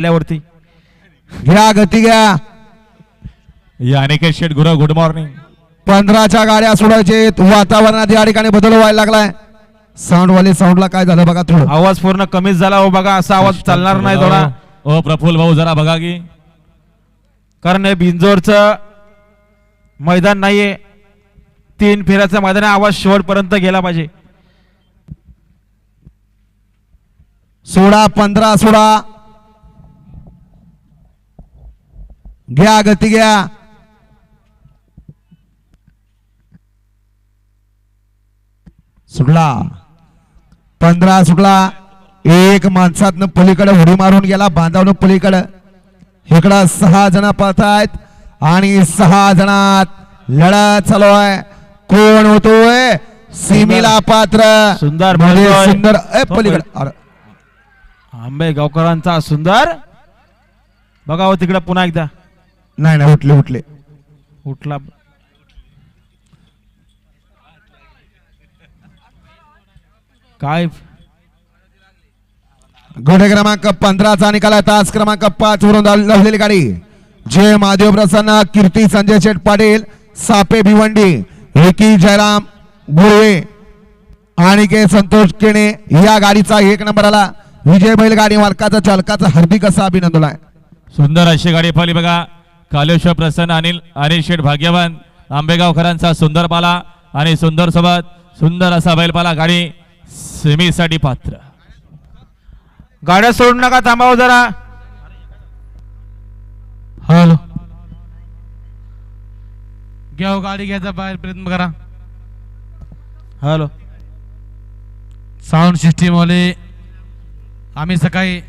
आपल्यावरती. घ्या गती घ्या. या अनिकेत शेठ गुरु गुड मॉर्निंग पंधराच्या गाड्या सोडायचे वातावरणात या ठिकाणी बदल व्हायला लागलाय. साऊंड वाले साऊंडला काय झालं बघा थोडं. आवाज पूर्ण कमीच झाला हो बघा. असा आवाज चालणार नाही थोडा. ओ प्रफुल्ल भाऊ जरा बघा की. कारण हे भिंजोरचं मैदान नाहीये. तीन फेऱ्याचं मैदान आवाज शेवटपर्यंत गेला पाहिजे. सोळा पंधरा सोळा घ्या गती घ्या. सुटला. पंधरा सुटला. एक माणसातनं पलीकडे उडी मारून गेला बांधावनं पलीकडे. इकडं सहा जण आहेत आणि सहा जणात लढत चालू आहे. कोण होतोय? सीमेला पात्र. सुंदर पळतोय. सुंदर. ए, पलीकडे. आंबे गावकरांचा सुंदर. बघा हो तिकडे पुन्हा एकदा. नाही नाही उठले उठले. उठला. काय? घोडे क्रमांक पंधराचा निकाल आहे तास क्रमांक पाच वरून धावलेली गाडी. जय महादेव प्रसन्न कीर्ती संजय शेठ पाटील सापे भिवंडी एकी जयराम गुरवे आणि के संतोष केणे या गाडीचा एक नंबर आला. विजय बैल गाडी मालकाचा चालकाचा हार्दिक असा अभिनंदन आहे. सुंदर अशी गाडी पळली बघा. कालेश्वर प्रसन्न अनिल अनिल शेठ भाग्यवान आंबेगावकरांचा सुंदर पाला आणि सुंदर सोबत सुंदर असा बैलपाला गाडी सेमीसाठी पात्र. गाड्या सोडू नका थांबाव जरा. हॅलो. घ्या हो, गाडी घ्यायचा बाहेर प्रयत्न करा. हॅलो. साऊंड सिस्टीम वाले आम्ही सकाळी